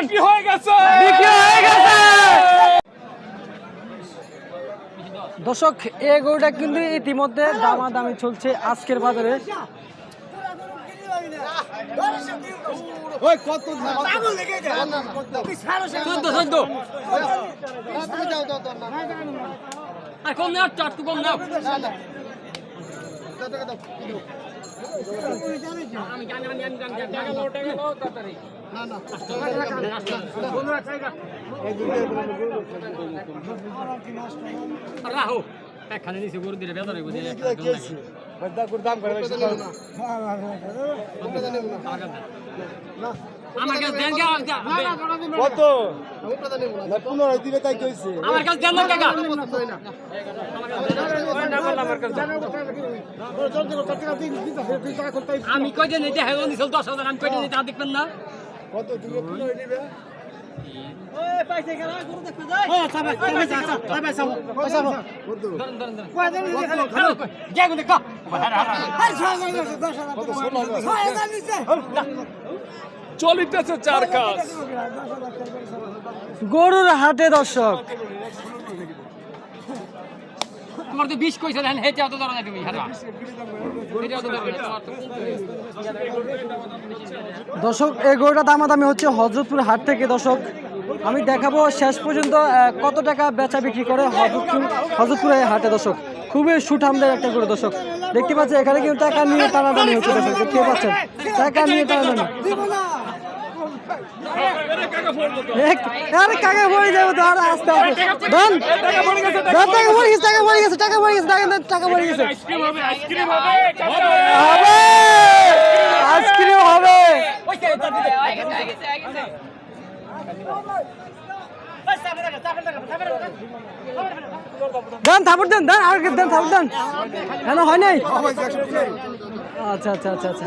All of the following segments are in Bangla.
থামুন বিক্রি হয়ে গেছে? বিক্রি হয়ে গেছে? দর্শক এই গরুটা কিন্তু ইতিমধ্যে দামাদামি চলছে আজকের বাজারে। ওই রাহো একখানে নিচে গরু দিলে বেদা নেই বুঝলে দাম করে বেশি। না। আমার কাছে দেন কে কত? না পুনরায় দিবে তাই কইছে। আমার কাছে দেন না কাকা আমি কয়টা নিতে হেলো নিছিল দশ হাজার আমি কয়টা নিতে দেখবেন না। কত দুটো কিলো হাজার চলিতেছে চার কাজ। গরুর হাটে দর্শক তোমার তো বিষ কইছে দেন হেতে অত ধরনের তুমি দর্শক, এই গরুটা দামাদামি হচ্ছে হজরতপুর হাট থেকে। দর্শক, আমি দেখাবো শেষ পর্যন্ত কত টাকা বেচা বিক্রি করে হজরতপুর হজরতপুরের হাটে। দর্শক, খুবই সুঠামদের একটা গরু। দর্শক, দেখতে পাচ্ছেন, এখানে কিন্তু টাকা নিয়ে টানাটানি হচ্ছে। দর্শক, দেখতে পাচ্ছেন, টাকা নিয়ে টানাটানি। আরে কাকা পড়ে যাব তো আরে আস্তে আস্তে পড়ে গেছে টাকা পড়ে গেছে, টাকা পড়ে গেছে, টাকা পড়ে গেছে, টাকা টাকা পড়ে গেছে। হবে আইসক্রিম হবে। দেন থাপড় দেন দেন আর দেন, থাপড় দেন। কেন, হয় নাই? আচ্ছা আচ্ছা আচ্ছা আচ্ছা।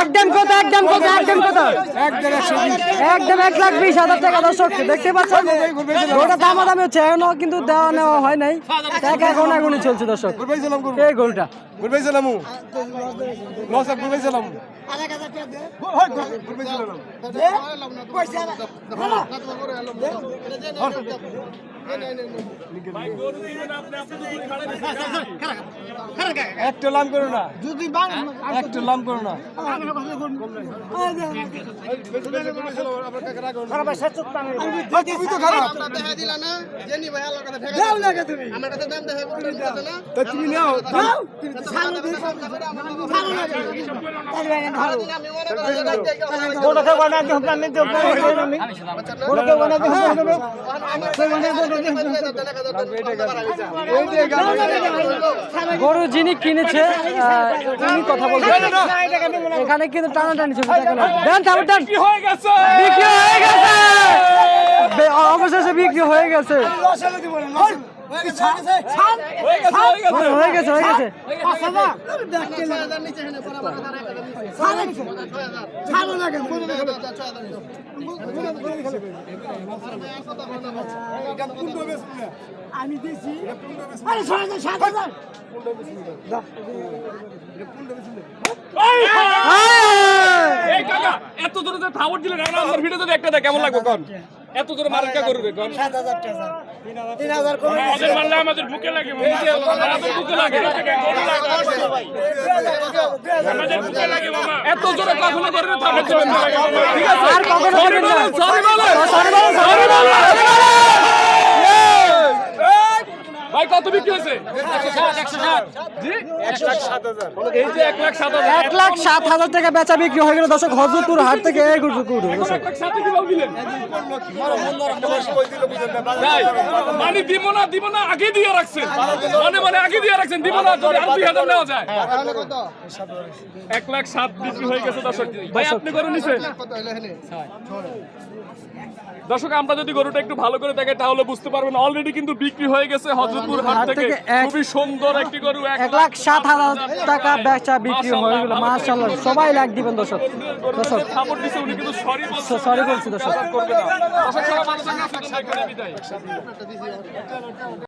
একদম কত একদম কত একদম কত? একদম এক লাখ বিশ হাজার টাকা দর্শক দেখতে পাচ্ছেন? ওটা দামা দামি হচ্ছে এখনও কিন্তু দেওয়া নেওয়া হয় নাই। এক এখন এখনই চলছে দর্শক। এই লস আপ ঘুরবাইছিলাম একটু লাম করো না। যদি একটু লাম করো না। তুমি খারাপ তা তুমি নাও গরু যিনি কিনেছে উনি কথা বলছেন এখানে কিন্তু টানাটানি চলছে দেন তারপর দেন। কি হয়ে গেছে। বিক্রি হয়ে গেছে। অবশেষে বিক্রি হয়ে গেছে। হয়ে গেছে হয়ে গেছে। হয়ে গেছে হয়ে গেছে। এই এত দূরে এখন আমার ভিডিও যদি একটা দেয় কেমন লাগবে কোন? এত করে মার্কা করবে আমাদের মারলে আমাদের বুকে লাগে আমাদের বুকে লাগে। আমাদের বুকে লাগে এত জোরে কখনো করবে ঠিক আছে? আর কখনো ভাই কত বিক্রি হয়েছে? এই যে এক লাখ সাত হাজার এক লাখ সাত হাজার টাকা বেচা বিক্রি হয়ে গেল দর্শক হজরতপুর হাট থেকে এই ভাই, মানে দিব না দিব না আগে দিয়ে রাখছেন। মানে মানে আগে দিয়ে রাখছেন দিব না যদি আর দুই হাজার নেওয়া যায়। এক লাখ সাত বিক্রি হয়ে গেছে দর্শক। ভাই আপনি করে নিছেন? দর্শক আমরা যদি গরুটা একটু ভালো করে দেখে তাহলে বুঝতে পারবেন অলরেডি কিন্তু বিক্রি হয়ে গেছে হজরতপুর হাট হাট থেকে খুবই সুন্দর একটি গরু এক লাখ সাত হাজার টাকা বেচা বিক্রি হয়ে গেল মাশাআল্লাহ। সবাই লাখ দিবেন দর্শক। দর্শক। খাবার দিছে উনি কিন্তু সরি বলছে। সরি বলছি দর্শক।